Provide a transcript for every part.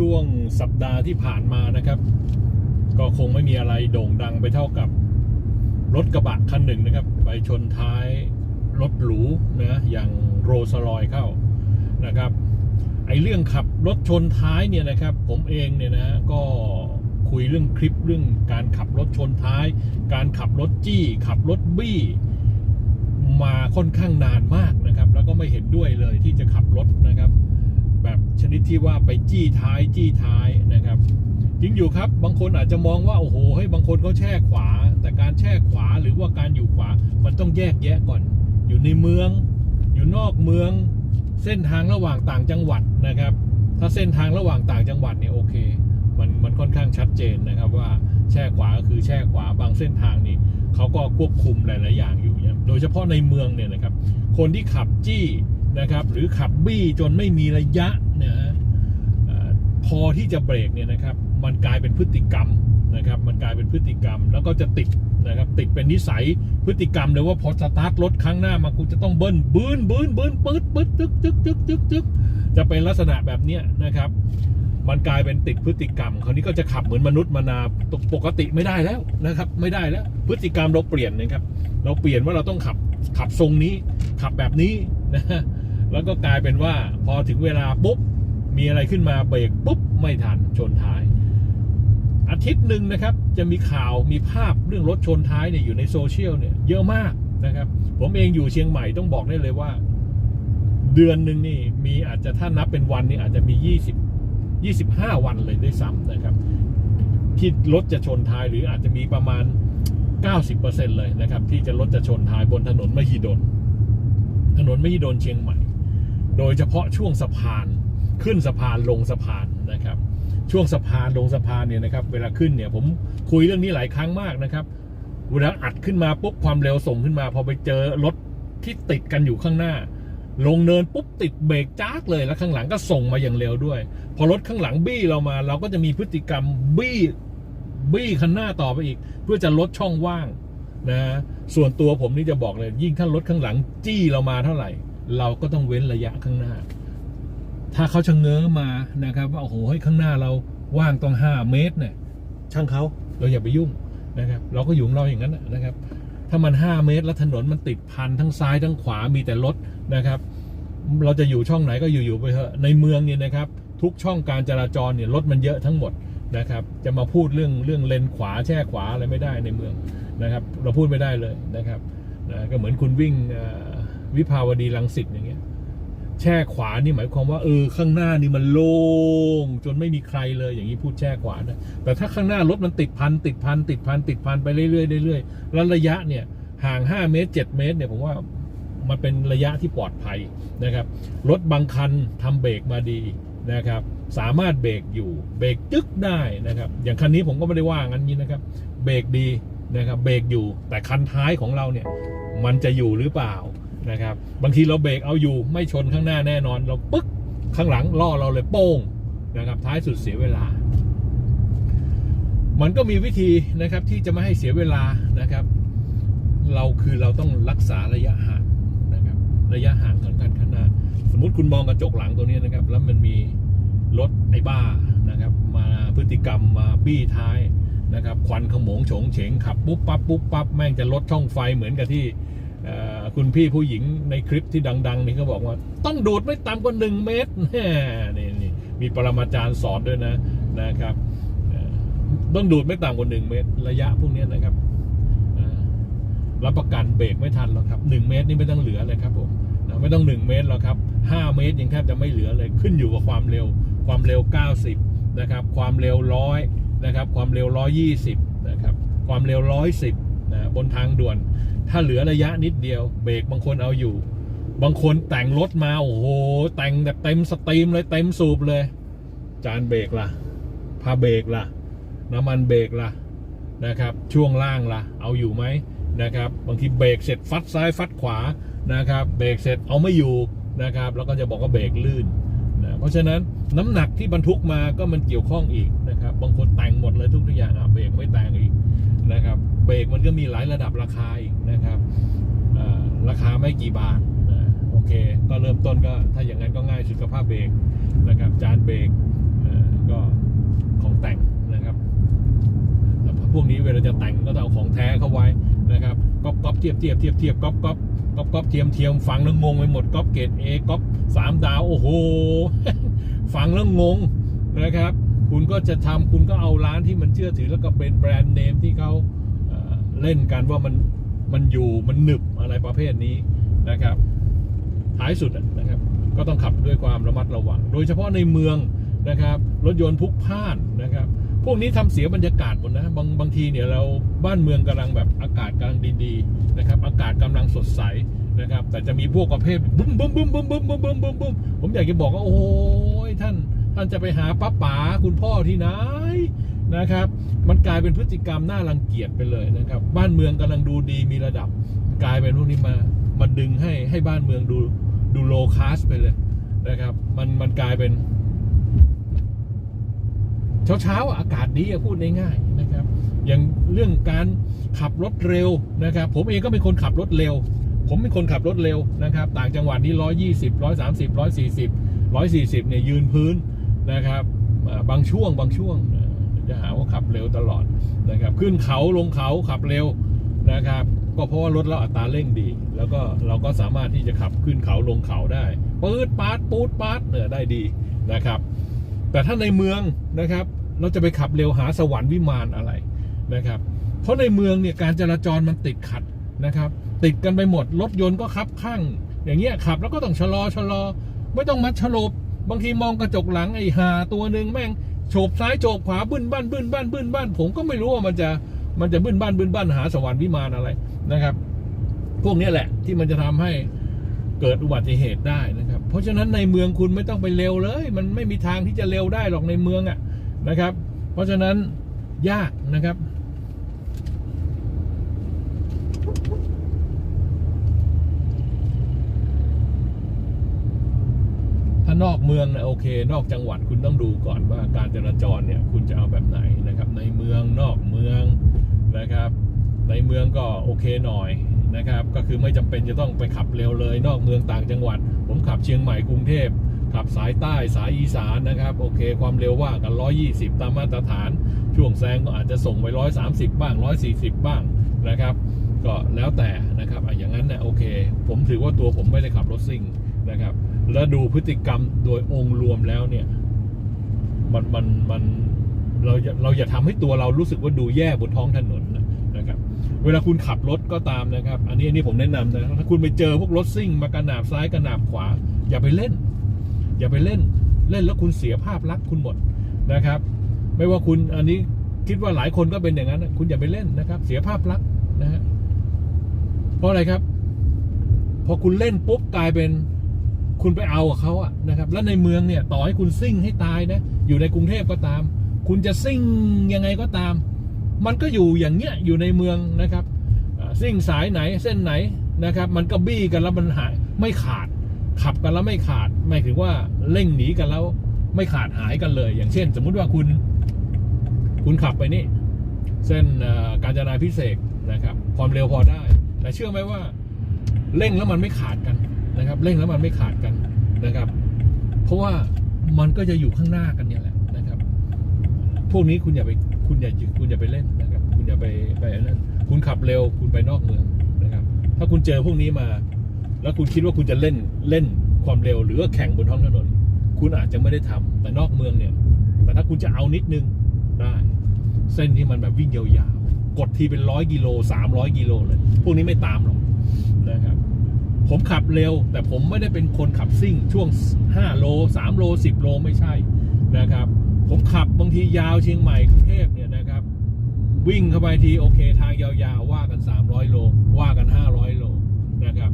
ช่วงสัปดาห์ที่ผ่านมานะครับ ก็คงไม่มีอะไรโด่งดังไปเท่ากับรถกระบะคันหนึ่งนะครับ ไปชนท้ายรถหรูนะอย่างโรสรอยเข้านะครับไอเรื่องขับรถชนท้ายเนี่ยนะครับ ผมเองเนี่ยนะก็คุยเรื่องคลิปเรื่องการขับรถชนท้าย การขับรถจี้ ขับรถบี้ มาค่อนข้างนานมากนะครับ แล้วก็ไม่เห็นด้วยเลยที่จะขับรถนะครับ แบบชนิดที่ว่าไปจี้ท้ายจี้ท้ายนะครับจริงอยู่ครับบางคนอาจจะมองว่าโอ้โหเฮ้บางคนเขาแช่ขวา แต่การแช่ขวาหรือว่าการอยู่ขวามันต้องแยกแยะก่อน อยู่ในเมือง อยู่นอกเมืองเส้นทางระหว่างต่างจังหวัดนะครับ ถ้าเส้นทางระหว่างต่างจังหวัดเนี่ยโอเค มันมันค่อนข้างชัดเจนนะครับว่าแช่ขวาก็คือแช่ขวาบางเส้นทางนี่เขาก็ควบคุมหลาย ๆ อย่างอยู่เนี่ยโดยเฉพาะในเมืองเนี่ยนะครับ คนที่ขับจี้ นะครับ หรือขับบี้จนไม่มีระยะนะฮะพอที่จะเบรกเนี่ยนะครับ มันกลายเป็นพฤติกรรมนะครับ มันกลายเป็นพฤติกรรม แล้วก็จะติดนะครับ ติดเป็นนิสัยพฤติกรรมเลยว่าพอสตาร์ทรถครั้งหน้ามากูจะต้องเบิ้ลบืนบืนบืนปื๊ดปื๊ดตึกตึกตึกตึกตึกจะเป็นลักษณะแบบเนี้ยนะครับ มันกลายเป็นติดพฤติกรรม คราวนี้ก็จะขับเหมือนมนุษย์มานาปกติไม่ได้แล้วนะครับ ไม่ได้แล้ว พฤติกรรมเราเปลี่ยนนะครับ เราเปลี่ยนว่าเราต้องขับขับทรงนี้ ขับแบบนี้นะ แล้วก็กลายเป็นว่าพอถึงเวลาปุ๊บ มีอะไรขึ้นมาเบรกปุ๊บ ไม่ทันชนท้าย อาทิตย์หนึ่งนะครับ จะมีข่าวมีภาพเรื่องรถชนท้ายเนี่ยอยู่ในโซเชียลเนี่ยเยอะมากนะครับ ผมเองอยู่เชียงใหม่ต้องบอกได้เลยว่า เดือนหนึ่งนี่มีอาจจะถ้านับเป็นวันนี่อาจจะมี 20 25 วันเลยด้วยซ้ำนะครับ ที่รถจะชนท้ายหรืออาจจะมีประมาณ 90%เลยนะครับ ที่จะรถจะชนท้ายบนถนนมหิดลถนนมหิดลเชียงใหม่ โดยเฉพาะช่วงสะพานขึ้นสะพานลงสะพานนะครับ ช่วงสะพานลงสะพานเนี่ยนะครับ เวลาขึ้นเนี่ยผมคุยเรื่องนี้หลายครั้งมากนะครับ เวลาอัดขึ้นมาปุ๊บความเร็วส่งขึ้นมา พอไปเจอรถที่ติดกันอยู่ข้างหน้า ลงเนินปุ๊บติดเบรกจ้ากเลยแล้วข้างหลังก็ส่งมาอย่างเร็วด้วย พอรถข้างหลังบี้เรามา เราก็จะมีพฤติกรรมบี้บี้คันหน้าต่อไปอีก เพื่อจะลดช่องว่างนะส่วนตัวผมนี่จะบอกเลยยิ่งถ้ารถข้างหลังจี้เรามาเท่าไหร่ เราก็ต้องเว้นระยะข้างหน้า ถ้าเขาชะเง้อมานะครับ ว่าโอ้โหเฮ้ข้างหน้าเราว่างต้องห้าเมตรเนี่ยช่างเขาเราอย่าไปยุ่งนะครับ เราก็อยู่ของเราอย่างนั้นนะครับ ถ้ามัน 5 เมตรแล้วถนนมันติดพันทั้งซ้ายทั้งขวามีแต่รถนะครับ เราจะอยู่ช่องไหนก็อยู่ๆไปเถอะในเมืองเนี่ยนะครับ ทุกช่องการจราจรเนี่ยรถมันเยอะทั้งหมดนะครับจะมาพูดเรื่องเรื่องเลนขวาแช่ขวาอะไรไม่ได้ในเมืองนะครับ เราพูดไม่ได้เลยนะครับนะก็เหมือนคุณวิ่งอ วิภาวดีรังสิตอย่างเงี้ย แช่ขวานี่หมายความว่าเออข้างหน้านี่มันโล่งจนไม่มีใครเลยอย่างนี้พูดแช่ขวานะแต่ถ้าข้างหน้ารถมันติดพันติดพันติดพันติดพันไปเรื่อยๆเรื่อยๆแล้วระยะเนี่ยห่าง5เมตร7เมตรเนี่ยผมว่ามันเป็นระยะที่ปลอดภัยนะครับ รถบางคันทำเบรกมาดีนะครับ สามารถเบรกอยู่เบรกจึ๊กได้นะครับ อย่างคันนี้ผมก็ไม่ได้ว่างั้นนี้นะครับ เบรกดีนะครับ เบรกอยู่แต่คันท้ายของเราเนี่ย มันจะอยู่หรือเปล่า นะครับ บางทีเราเบรกเอาอยู่ไม่ชนข้างหน้าแน่นอน เราปึ๊กข้างหลังล่อเราเลยโป้งนะครับ ท้ายสุดเสียเวลา มันก็มีวิธีนะครับที่จะไม่ให้เสียเวลานะครับ เราคือเราต้องรักษาระยะห่างนะครับ ระยะห่างของกันข้างหน้า สมมุติคุณมองกระจกหลังตัวนี้นะครับ แล้วมันมีรถไอ้บ้านะครับ มาพฤติกรรมมาบี้ท้ายนะครับควันขโมงโฉงเฉงขับปุ๊บปั๊บปุ๊บปั๊บแม่งจะลดช่องไฟเหมือนกับที่ คุณพี่ผู้หญิงในคลิปที่ดัง ๆ นี่เขาบอกว่า ต้องดูดไม่ต่ำกว่าหนึ่งเมตรนี่นี่มีปรมาจารย์สอนด้วยนะนะครับต้องดูดไม่ต่ำกว่าหนึ่งเมตร ระยะพวกนี้นะครับรับประกันเบรกไม่ทันหรอกครับหนึ่งเมตรนี่ไม่ต้องเหลือเลยครับผมนะไม่ต้องหนึ่งเมตรหรอกครับห้าเมตรยังแทบจะไม่เหลือเลยขึ้นอยู่กับความเร็ว ความเร็ว 90นะครับ ความเร็วร้อยนะครับ ความเร็ว120นะครับ ความเร็ว110 นะบนทางด่วน ถ้าเหลือระยะนิดเดียว เบรกบางคนเอาอยู่ บางคนแต่งรถมาโอ้โหแต่งแบบเต็มสตรีมเลยเต็มสูบเลย จานเบรกล่ะพาเบรกล่ะ น้ำมันเบรกล่ะนะครับ ช่วงล่างล่ะ เอาอยู่ไหมนะครับ บางทีเบรกเสร็จฟัดซ้ายฟัดขวานะครับ เบรกเสร็จเอาไม่อยู่นะครับ แล้วก็จะบอกว่าเบรกลื่นนะเพราะฉะนั้นน้ำหนักที่บรรทุกมาก็มันเกี่ยวข้องอีกนะครับ บางคนแต่งหมดเลยทุกอย่างอะเบรกไม่แต่งอีก นะครับ เบรกมันก็มีหลายระดับราคาอีกนะครับราคาไม่กี่บาทโอเค ก็เริ่มต้นก็ถ้าอย่างนั้นก็ง่ายสุดกับผ้าเบรกนะครับ จานเบรกก็ของแต่งนะครับพวกนี้เวลาจะแต่งก็ต้องเอาของแท้เข้าไว้นะครับก๊อปก๊อปเทียบเทียบเทียบเทียบก๊อปก๊อปก๊อปก๊อปเทียมเทียมฟังแล้วงงไปหมดก๊อปเกรดเอก๊อปสามดาวโอ้โหฟังแล้วงงนะครับ คุณก็จะทำคุณก็เอาร้านที่มันเชื่อถือแล้วก็เป็นแบรนด์เนมที่เขาเเล่นกันว่ามันมันอยู่มันหนึบอะไรประเภทนี้นะครับ ท้ายสุดนะครับ ก็ต้องขับด้วยความระมัดระวัง โดยเฉพาะในเมืองนะครับ รถยนต์พลุกพล่านนะครับ พวกนี้ทำเสียบรรยากาศหมดนะบางบางทีเนี่ยเราบ้านเมืองกำลังแบบอากาศกำลังดีๆนะครับ อากาศกำลังสดใสนะครับ แต่จะมีพวกประเภทบึ้มบึ้มบึ้มบึ้มบึ้มบึ้มบึ้มบึ้มบึ้มผมอยากจะบอกว่าโอ้ยท่าน ท่านจะไปหาป้าป๋าคุณพ่อที่ไหนนะครับ มันกลายเป็นพฤติกรรมน่ารังเกียจไปเลยนะครับ บ้านเมืองกำลังดูดีมีระดับ กลายเป็นพวกนี้มามาดึงให้ให้บ้านเมืองดูดูโลคาสไปเลยนะครับ มันมันกลายเป็น เช้าเช้าๆอากาศดีพูดง่ายๆนะครับ อย่างเรื่องการขับรถเร็วนะครับ ผมเองก็เป็นคนขับรถเร็ว ผมเป็นคนขับรถเร็วนะครับ ต่างจังหวัดนี่ร้อยยี่สิบร้อยสามสิบร้อยสี่สิบร้อยสี่สิบเนี่ยยืนพื้น นะครับบางช่วงบางช่วงจะหาว่าขับเร็วตลอดนะครับขึ้นเขาลงเขาขับเร็วนะครับก็เพราะว่ารถเราอัตราเร่งดี แล้วก็เราก็สามารถที่จะขับขึ้นเขาลงเขาได้ปืดปาดปูดปาดเนี่ยได้ดีนะครับ แต่ถ้าในเมืองนะครับ เราจะไปขับเร็วหาสวรรค์วิมานอะไรนะครับ เพราะในเมืองเนี่ยการจราจรมันติดขัดนะครับ ติดกันไปหมดรถยนต์ก็คับข้าง อย่างเงี้ยขับแล้วก็ต้องชะลอชะลอ ไม่ต้องมัดฉลบ บางทีมองกระจกหลังไอ้หาตัวหนึ่งแม่งโฉบซ้ายโฉบขวาบึ้นบ้านบึ้นบ้านบึ้นบ้าน ผมก็ไม่รู้ว่ามันจะมันจะบึ้นบ้านบึ้นบ้านหาสวรรค์วิมานอะไรนะครับ พวกนี้แหละที่มันจะทำให้เกิดอุบัติเหตุได้นะครับ เพราะฉะนั้นในเมืองคุณไม่ต้องไปเร็วเลย มันไม่มีทางที่จะเร็วได้หรอกในเมืองอะนะครับ เพราะฉะนั้นยากนะครับ ถ้านอกเมืองนะโอเค นอกจังหวัดคุณต้องดูก่อนว่าการจราจรเนี่ยคุณจะเอาแบบไหนนะครับ ในเมืองนอกเมืองนะครับ ในเมืองก็โอเคหน่อยนะครับ ก็คือไม่จำเป็นจะต้องไปขับเร็วเลย นอกเมืองต่างจังหวัด ผมขับเชียงใหม่กรุงเทพขับสายใต้สายอีสานนะครับ โอเคความเร็วว่ากัน 120 ตามมาตรฐาน ช่วงแซงก็อาจจะส่งไป 130 บ้าง 140 บ้างนะครับ ก็แล้วแต่นะครับอะอย่างนั้นเนี่ยโอเค ผมถือว่าตัวผมไม่ได้ขับรถซิ่งนะครับ แล้วดูพฤติกรรมโดยองค์รวมแล้วเนี่ย มันมันมันเราเราอย่าทำให้ตัวเรารู้สึกว่าดูแย่บนท้องถนนนะครับ เวลาคุณขับรถก็ตามนะครับ อันนี้อันนี้ผมแนะนำนะถ้าคุณไปเจอพวกรถซิ่งมากระหนาบซ้ายกระหนาบขวา อย่าไปเล่น อย่าไปเล่นเล่นแล้วคุณเสียภาพลักษณ์คุณหมดนะครับ ไม่ว่าคุณอันนี้คิดว่าหลายคนก็เป็นอย่างนั้นคุณอย่าไปเล่นนะครับ เสียภาพลักษณ์นะฮะเพราะอะไรครับ พอคุณเล่นปุ๊บกลายเป็น คุณไปเอากับเขาอะนะครับ แล้วในเมืองเนี่ยต่อให้คุณซิ่งให้ตายนะ อยู่ในกรุงเทพก็ตาม คุณจะซิ่งยังไงก็ตาม มันก็อยู่อย่างเงี้ยอยู่ในเมืองนะครับซิ่งสายไหนเส้นไหนนะครับ มันก็บี้กันแล้วมันหายไม่ขาด ขับกันแล้วไม่ขาดหมายถึงว่าเร่งหนีกันแล้วไม่ขาดหายกันเลย อย่างเช่น สมมุติว่าคุณ คุณขับไปนี่ เส้นการจนาพิเศษนะครับ ความเร็วพอได้ แต่เชื่อไหมว่า เร่งแล้วมันไม่ขาดกัน นะครับเร่งแล้วมันไม่ขาดกันนะครับ เพราะว่ามันก็จะอยู่ข้างหน้ากันเนี่ยแหละนะครับ พวกนี้คุณอย่าไปคุณอย่าคุณอย่าไปเล่นนะครับ คุณอย่าไปไปนั่นคุณขับเร็วคุณไปนอกเมืองนะครับ ถ้าคุณเจอพวกนี้มา แล้วคุณคิดว่าคุณจะเล่นเล่นความเร็วหรือว่าแข่งบนท้องถนน คุณอาจจะไม่ได้ทำแต่นอกเมืองเนี่ย แต่ถ้าคุณจะเอานิดนึงได้ เส้นที่มันแบบวิ่งยาวๆกดทีเป็นร้อยกิโลสามร้อยกิโลเลย พวกนี้ไม่ตามหรอก ผมขับเร็ว แต่ผมไม่ได้เป็นคนขับซิ่ง ช่วง 5 โล 3 โล 10 โลไม่ใช่นะครับ ผมขับบางทียาวเชียงใหม่กรุงเทพเนี่ยนะครับ วิ่งเข้าไปทีโอเค ทางยาวๆว่ากัน 300 โล ว่ากัน 500 โลนะครับ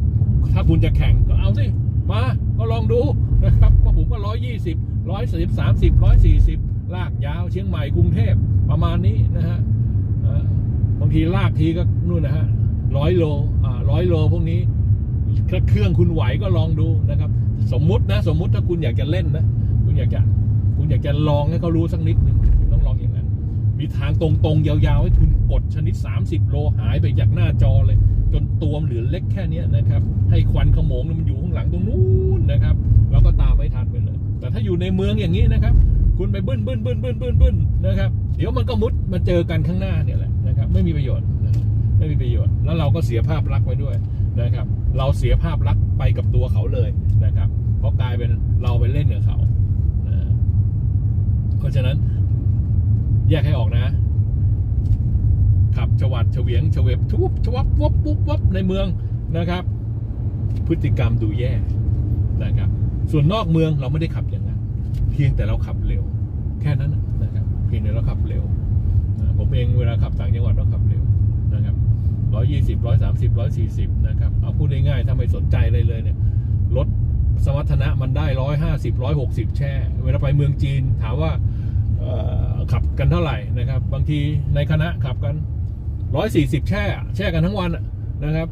ถ้าคุณจะแข่งก็เอาสิมาก็ลองดูนะครับก็ผมก็ร้อยยี่สิบร้อยสิบสามสิบร้อยสี่สิบลากยาวเชียงใหม่กรุงเทพประมาณนี้นะฮะบางทีลากทีก็นู่นนะฮะร้อยโลอ่าร้อยโลพวกนี้ ถ้าเครื่องคุณไหวก็ลองดูนะครับ สมมุตินะ สมมุติถ้าคุณอยากจะเล่นนะ คุณอยากจะ คุณอยากจะลองให้เขารู้สักนิดหนึ่งคุณต้องลองอย่างนั้น มีทางตรงๆ ยาวๆ ให้คุณกดชนิด 30 โลหายไปจากหน้าจอเลย จนตัวมันเหลือเล็กแค่นี้นะครับ ให้ควันขโมงมันอยู่ข้างหลังตรงนู้นนะครับ เราก็ตามไม่ทันไปเลย แต่ถ้าอยู่ในเมืองอย่างนี้นะครับ คุณไปบึ้นบึ้นบึ้นบึ้นบึ้นบึ้นนะครับ เดี๋ยวมันก็มุดมาเจอกันข้างหน้าเนี่ยแหละนะครับ ไม่มีประโยชน์ ไม่มีประโยชน์ แล้วเราก็เสียภาพลักษณ์ไว้ด้วย นะครับ เราเสียภาพลักษณ์ไปกับตัวเขาเลยนะครับ เพราะกลายเป็นเราไปเล่นกับเขาเพราะฉะนั้นแยกให้ออกนะ ขับชวัดเฉวียงเฉวบชุบชวับวับปุ๊บวับในเมืองนะครับ พฤติกรรมดูแย่นะครับ ส่วนนอกเมืองเราไม่ได้ขับอย่างนั้น เพียงแต่เราขับเร็ว แค่นั้นนะครับ เพียงแต่เราขับเร็ว ผมเองเวลาขับต่างจังหวัดก็ขับเร็วนะครับ ร้อยยี่สิบร้อยสามสิบร้อยสี่สิบนะครับ เอาพูดง่ายๆถ้าไม่สนใจเลยเลยเนี่ยรถสมรรถนะมันได้ร้อยห้าสิบร้อยหกสิบแช่ เวลาไปเมืองจีนถามว่าขับกันเท่าไหร่นะครับ บางทีในคณะขับกันร้อยสี่สิบแช่ แช่กันทั้งวันนะครับ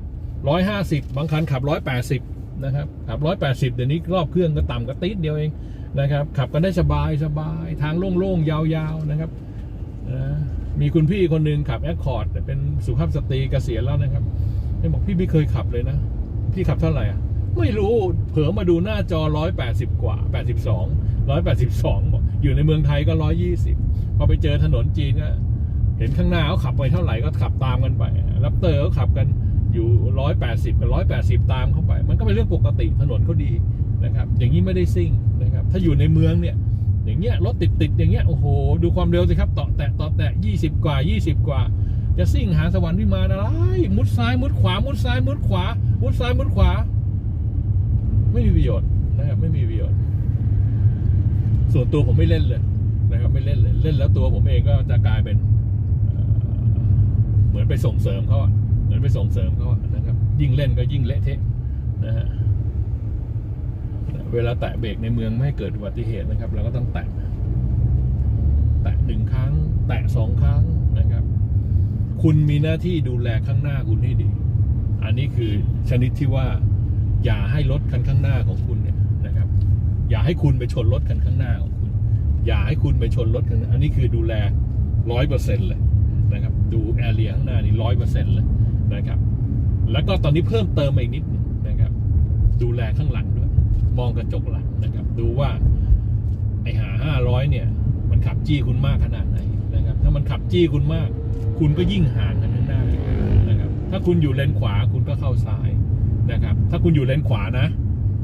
ร้อยห้าสิบบางคันขับร้อยแปดสิบนะครับขับร้อยแปดสิบเดี๋ยวนี้รอบเครื่องก็ต่ำก็ติดเดียวเองนะครับ ขับกันได้สบายสบายทางโล่งๆยาวๆนะครับนะ มีคุณพี่คนหนึ่งขับแอคคอร์ดเป็นสุภาพสตรีเกษียณแล้วนะครับไม่บอกพี่ไม่เคยขับเลยนะ พี่ขับเท่าไหร่อะ ไม่รู้เผลอมาดูหน้าจอ180กว่า82 182บสองร้อยู่ในเมืองไทยก็120พอไปเจอถนนจีนก็เห็นข้างหน้าเขาขับไปเท่าไหร่ก็ขับตามกันไปรับเตอร์เขาขับกันอยู่180กับ180ตามเข้าไป มันก็เป็นเรื่องปกติถนนเขาดีนะครับ อย่างนี้ไม่ได้ซิ่งนะครับ ถ้าอยู่ในเมืองเนี่ย อย่างเงี้ยรถติดติดอย่างเงี้ยโอ้โหดูความเร็วสิครับต่อแตะต่อแตะ20 กว่า 20 กว่า จะซิ่งหาสวรรค์วิมานอะไรมุดซ้ายมุดขวา มุดซ้ายมุดขวา มุดซ้ายมุดขวา ไม่มีประโยชน์นะครับไม่มีประโยชน์ ส่วนตัวผมไม่เล่นเลยนะครับไม่เล่นเลยเล่นแล้วตัวผมเองก็จะกลายเป็นเหมือนไปส่งเสริมเขาเหมือนไปส่งเสริมเขานะครับ ยิ่งเล่นก็ยิ่งเละเทะนะฮะ เวลาแตะเบรกในเมืองไม่ให้เกิดอุบัติเหตุนะครับ เราก็ต้องแตะแตะหนึ่งครั้ง แตะสองครั้งนะครับ คุณมีหน้าที่ดูแลข้างหน้าคุณให้ดี อันนี้คือชนิดที่ว่า อย่าให้รถคันข้างหน้าของคุณเนี่ยนะครับ อย่าให้คุณไปชนรถคันข้างหน้าของคุณ อย่าให้คุณไปชนรถคันอันนี้คือดูแลร้อยเปอร์เซ็นต์เลยนะครับ ดูแอเรียข้างหน้านี่ร้อยเปอร์เซ็นต์เลยนะครับ แล้วก็ตอนนี้เพิ่มเติมมาอีกนิดนะครับ ดูแลข้างหลัง มองกระจกหลังนะครับ ดูว่าไอหาห้าร้อยเนี่ย มันขับจี้คุณมากขนาดไหนนะครับ ถ้ามันขับจี้คุณมาก คุณก็ยิ่งห่างกันข้างหน้านะครับ ถ้าคุณอยู่เลนขวาคุณก็เข้าซ้ายนะครับ ถ้าคุณอยู่เลนขวานะ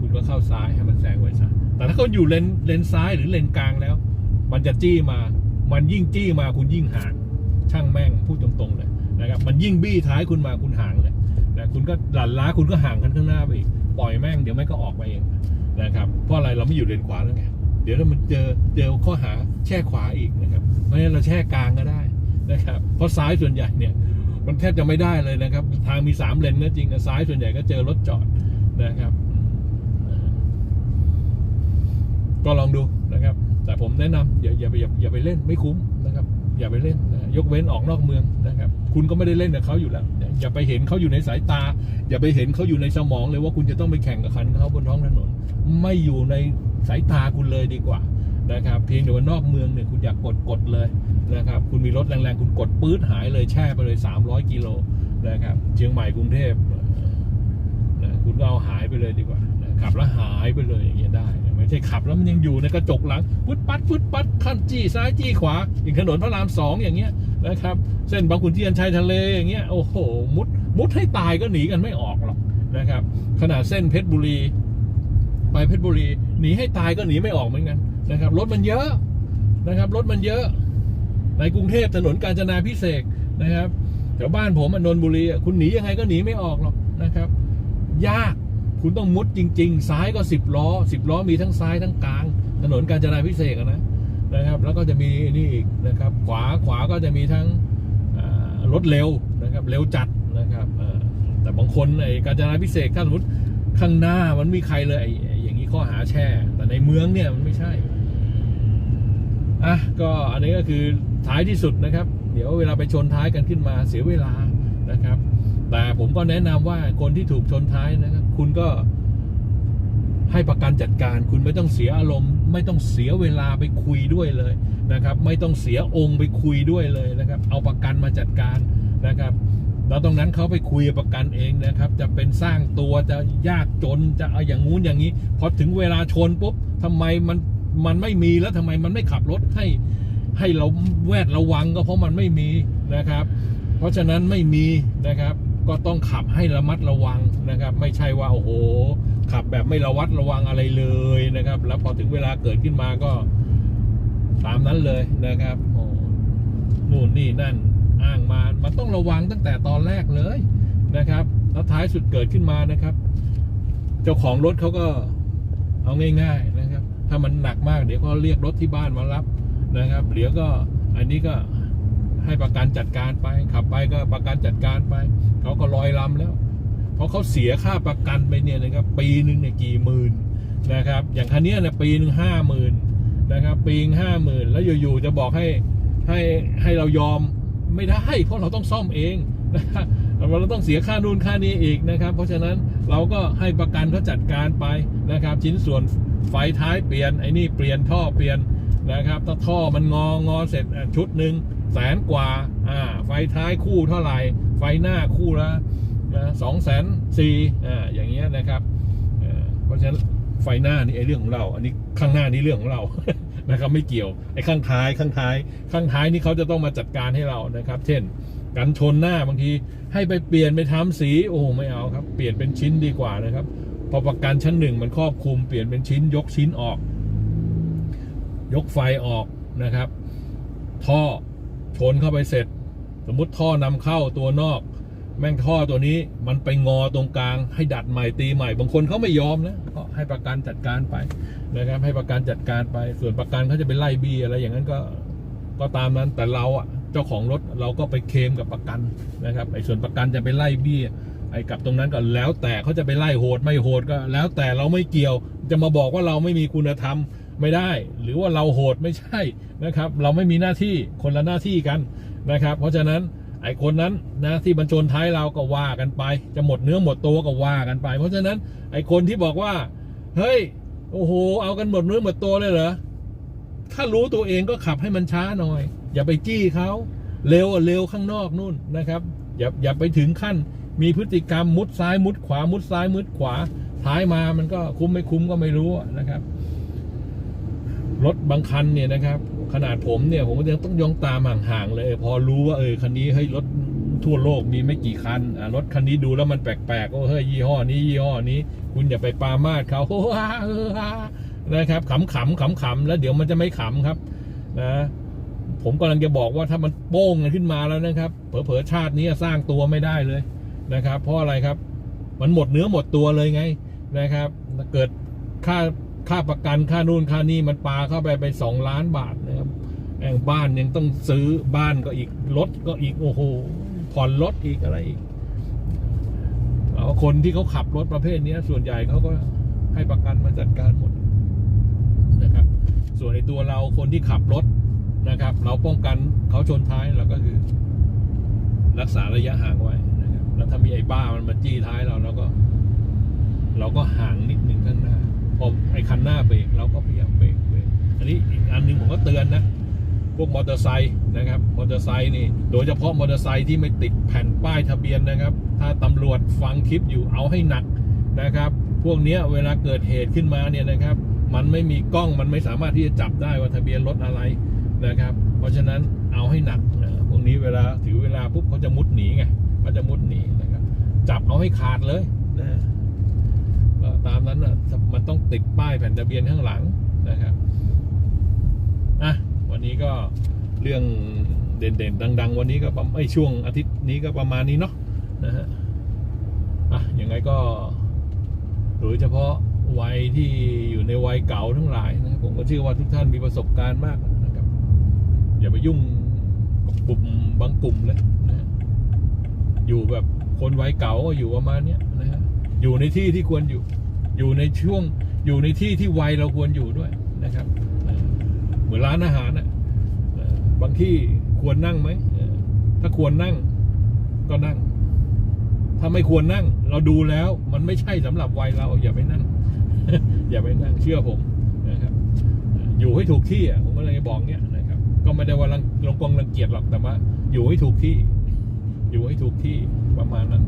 คุณก็เข้าซ้ายให้มันแซงไว้ซะแต่ถ้าคุณอยู่เลนเลนซ้ายหรือเลนกลางแล้ว มันจะจี้มา มันยิ่งจี้มาคุณยิ่งห่าง ช่างแม่งพูดตรงๆเลยนะครับ มันยิ่งบี้ท้ายคุณมาคุณห่างเลยนะคุณก็หลั่นล้าคุณก็ห่างกันข้างหน้าไปอีก ปล่อยแม่งเดี๋ยวแม่งก็ออกมาเอง นะครับ เพราะอะไรเราไม่อยู่เลนขวาแล้วไงเดี๋ยวถ้ามันเจอเจอข้อหาแช่ขวาอีกนะครับ เพราะฉะนั้นเราแช่กลางก็ได้นะครับ เพราะซ้ายส่วนใหญ่เนี่ยมันแทบจะไม่ได้เลยนะครับ ทางมีสามเลนก็จริงแต่ซ้ายส่วนใหญ่ก็เจอรถจอดนะครับ ก็ลองดูนะครับ แต่ผมแนะนำอย่าอย่าไปอย่าอย่าไปเล่นไม่คุ้มนะครับ อย่าไปเล่นนะยกเว้นออกนอกเมืองนะครับ คุณก็ไม่ได้เล่นกับเขาอยู่แล้ว อย่าไปเห็นเขาอยู่ในสายตา อย่าไปเห็นเขาอยู่ในสมองเลยว่าคุณจะต้องไปแข่งกับคันเขาบนท้องถนน ไม่อยู่ในสายตาคุณเลยดีกว่านะครับเพียงแต่ว่านอกเมืองเนี่ยคุณอยากกดกดเลยนะครับคุณมีรถแรงๆ คุณกดปื๊ดหายเลยแช่ไปเลย 300 กิโลนะครับเชียงใหม่กรุงเทพนะคุณก็เอาหายไปเลยดีกว่า ขับแล้วหายไปเลยอย่างเงี้ยได้ ไม่ใช่ขับแล้วมันยังอยู่ในกระจกหลังฟุดปัดฟุดปัดขั้นจี้ซ้ายจี้ขวาอย่างถนนพระรามสองอย่างเงี้ยนะครับ เส้นบางขุนเทียนชายทะเลอย่างเงี้ยโอ้โหมุดมุดให้ตายก็หนีกันไม่ออกหรอกนะครับขนาดเส้นเพชรบุรี ไปเพชรบุรีหนีให้ตายก็หนีไม่ออกเหมือนกันนะครับรถมันเยอะนะครับรถมันเยอะ ในกรุงเทพถนนกาญจนาพิเศษนะครับแถวบ้านผมอนนทบุรีคุณหนียังไงก็หนีไม่ออกหรอกนะครับ ยาก คุณต้องมุดจริง ๆ ซ้ายก็สิบล้อสิบล้อมีทั้งซ้ายทั้งกลาง ถนนกาญจนาพิเศษนะนะครับ แล้วก็จะมีนี่อีกนะครับ ขวาขวาก็จะมีทั้งรถเร็วนะครับ เร็วจัดนะครับแต่บางคนไอ้กาญจนาพิเศษถ้าสมมติข้างหน้ามันมีใครเลยไอ้ไอ้อย่างนี้ข้อหาแช่ แต่ในเมืองเนี่ยมันไม่ใช่อะก็อันนี้ก็คือท้ายที่สุดนะครับ เดี๋ยวเวลาไปชนท้ายกันขึ้นมาเสียเวลานะครับ แต่ผมก็แนะนำว่าคนที่ถูกชนท้ายนะครับ คุณก็ให้ประกันจัดการ คุณไม่ต้องเสียอารมณ์ ไม่ต้องเสียเวลาไปคุยด้วยเลยนะครับ ไม่ต้องเสียองค์ไปคุยด้วยเลยนะครับ เอาประกันมาจัดการนะครับแล้วตรงนั้นเขาไปคุยประกันเองนะครับ จะเป็นสร้างตัวจะยากจนจะเอาอย่างงู้นอย่างนี้พอถึงเวลาชนปุ๊บทำไมมันมันไม่มีแล้วทำไมมันไม่ขับรถให้ให้เราแวดระวังก็เพราะมันไม่มีนะครับ เพราะฉะนั้นไม่มีนะครับ ก็ต้องขับให้ระมัดระวังนะครับ ไม่ใช่ว่าโอ้โห ขับแบบไม่ระวัดระวังอะไรเลยนะครับ แล้วพอถึงเวลาเกิดขึ้นมาก็ตามนั้นเลยนะครับโอ้นู่นนี่นั่นอ้างมามันต้องระวังตั้งแต่ตอนแรกเลยนะครับ แล้วท้ายสุดเกิดขึ้นมานะครับ เจ้าของรถเขาก็เอาง่ายๆนะครับ ถ้ามันหนักมากเดี๋ยวก็เรียกรถที่บ้านมารับนะครับ เดี๋ยวก็อันนี้ก็ ให้ประกันจัดการไป ขับไปก็ประกันจัดการไป เขาก็ลอยลำแล้ว เพราะเขาเสียค่าประกันไปเนี่ยนะครับ ปีหนึ่งเนี่ยกี่หมื่นนะครับ อย่างคันนี้เนี่ยปีหนึ่งห้าหมื่นนะครับ ปีหนึ่งห้าหมื่นแล้วอยู่ๆจะบอกให้ให้ให้เรายอมไม่ได้ เพราะเราต้องซ่อมเองนะครับเราต้องเสียค่านู่นค่านี้อีกนะครับ เพราะฉะนั้นเราก็ให้ประกันเขาจัดการไปนะครับ ชิ้นส่วนไฟท้ายเปลี่ยนไอ้นี่เปลี่ยนท่อเปลี่ยนนะครับถ้าท่อมันงองอเสร็จชุดหนึ่ง แสนกว่าอ่าไฟท้ายคู่เท่าไหร่ ไฟหน้าคู่ละนะสองแสนสี่อ่าอย่างเงี้ยนะครับเพราะฉะนั้นไฟหน้านี่ไอ้เรื่องของเรา อันนี้ข้างหน้านี่เรื่องของเรานะครับไม่เกี่ยวไอ้ข้างท้ายข้างท้าย ข้างท้ายนี่เขาจะต้องมาจัดการให้เรานะครับ เช่น กันชนหน้าบางทีให้ไปเปลี่ยนไปทำสีโอ้ไม่เอาครับ เปลี่ยนเป็นชิ้นดีกว่านะครับพอประกันชั้นหนึ่งมันครอบคลุมเปลี่ยนเป็นชิ้นยกชิ้นออก ยกไฟออกนะครับ ท่อ ชนเข้าไปเสร็จ สมมติท่อนำเข้าตัวนอก แม่งท่อตัวนี้มันไปงอตรงกลาง ให้ดัดใหม่ตีใหม่บางคนเขาไม่ยอมนะก็ให้ประกันจัดการไปนะครับ ให้ประกันจัดการไป ส่วนประกันเขาจะไปไล่บี้อะไรอย่างนั้นก็ก็ตามนั้นแต่เราอะเจ้าของรถเราก็ไปเคลมกับประกันนะครับไอ้ส่วนประกันจะไปไล่บี้ไอ้กับตรงนั้นก็แล้วแต่เขาจะไปไล่โหดไม่โหดก็ แล้วแต่เราไม่เกี่ยวจะมาบอกว่าเราไม่มีคุณธรรม ไม่ได้ หรือว่าเราโหดไม่ใช่นะครับ เราไม่มีหน้าที่คนละหน้าที่กันนะครับ เพราะฉะนั้นไอ้คนนั้นนะที่บรรจนท้ายเราก็ว่ากันไป จะหมดเนื้อหมดตัวก็ว่ากันไป เพราะฉะนั้นไอ้คนที่บอกว่า เฮ้ยโอ้โห เอากันหมดเนื้อหมดตัวเลยเหรอถ้ารู้ตัวเองก็ขับให้มันช้าหน่อย อย่าไปจี้เขาเร็วอะเร็วข้างนอกนู่นนะครับ อย่าอย่าไปถึงขั้น มีพฤติกรรมมุดซ้ายมุดขวามุดซ้ายมุดขวาท้ายมามันก็คุ้มไม่คุ้มก็ไม่รู้นะครับ รถบางคันเนี่ยนะครับ ขนาดผมเนี่ย ผมก็ยังต้องยองตามห่างๆเลย พอรู้ว่าเออคันนี้เฮ้รถทั่วโลกมีไม่กี่คันรถคันนี้ดูแล้วมันแปลกๆโอ้เฮ้ยยี่ห้อนี้ยี่ห้อนี้ คุณอย่าไปปามาดเขาโอ้ฮ่าเออฮ่านะครับขำขำขำขำๆแล้วเดี๋ยวมันจะไม่ขำครับนะผมกำลังจะบอกว่าถ้ามันโป้งขึ้นมาแล้วนะครับเผลอๆชาตินี้สร้างตัวไม่ได้เลยนะครับ เพราะอะไรครับ มันหมดเนื้อหมดตัวเลยไงนะครับ เกิดค่า ค่าประกันค่านู่นค่านี่มันปาเข้าไปไปสองล้านบาทนะครับแองบ้านยังต้องซื้อบ้านก็อีกรถก็อีกโอ้โหผ่อนรถอีกอะไรอีกเอคนที่เขาขับรถประเภทนี้ส่วนใหญ่เขาก็ให้ประกันมาจัดการหมดนะครับ ส่วนในตัวเราคนที่ขับรถนะครับ เราป้องกันเขาชนท้ายเราก็คือ รักษาระยะห่างไว้นะครับ แล้วถ้ามีไอ้บ้ามันมาจี้ท้ายเราเราก็ เราก็ห่างนิดนึงข้าน้า พอไอ้คันหน้าเบรกเราก็พยายามเบรกเบรกอันนี้อีกอันหนึ่งผมก็เตือนนะ พวกมอเตอร์ไซค์นะครับมอเตอร์ไซค์นี่โดยเฉพาะมอเตอร์ไซค์ที่ไม่ติดแผ่นป้ายทะเบียนนะครับ ถ้าตำรวจฟังคลิปอยู่เอาให้หนักนะครับ พวกนี้เวลาเกิดเหตุขึ้นมาเนี่ยนะครับ มันไม่มีกล้องมันไม่สามารถที่จะจับได้ว่าทะเบียนรถอะไรนะครับ เพราะฉะนั้นเอาให้หนักพวกนี้เวลาถือเวลาปุ๊บเขาจะมุดหนีไงเขาจะมุดหนีนะครับ จับเอาให้ขาดเลย ตามนั้นน่ะมันต้องติดป้ายแผ่นทะเบียนข้างหลังนะครับอะวันนี้ก็เรื่องเด่นๆ ดัง ๆ วันนี้ก็ประมาณช่วงอาทิตย์นี้ก็ประมาณนี้เนาะนะฮะอะยังไงก็โดยเฉพาะวัยที่อยู่ในวัยเก่าทั้งหลายนะผมก็เชื่อว่าทุกท่านมีประสบการณ์มากนะครับ อย่าไปยุ่งกับกลุ่มบางกลุ่มเลยนะฮะอยู่แบบคนวัยเก่าก็อยู่ประมาณเนี้ยนะฮะอยู่ในที่ที่ควรอยู่ อยู่ในช่วงอยู่ในที่ที่วัยเราควรอยู่ด้วยนะครับ เหมือนร้านอาหารนะเอ่อบางที่ควรนั่งไหม ถ้าควรนั่งก็นั่ง ถ้าไม่ควรนั่ง เราดูแล้วมันไม่ใช่สำหรับวัยเรา อย่าไปนั่ง อย่าไปนั่งเชื่อผมนะครับ อยู่ให้ถูกที่อะผมก็เลยบอกเนี้ยนะครับ ก็ไม่ได้ว่ารังลงกองรังเกียจหรอกแต่ว่าอยู่ให้ถูกที่ อยู่ให้ถูกที่ประมาณนั้น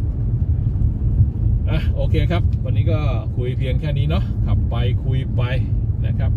อะโอเคครับ วันนี้ก็คุยเพียงแค่นี้เนาะขับไปคุยไปนะครับ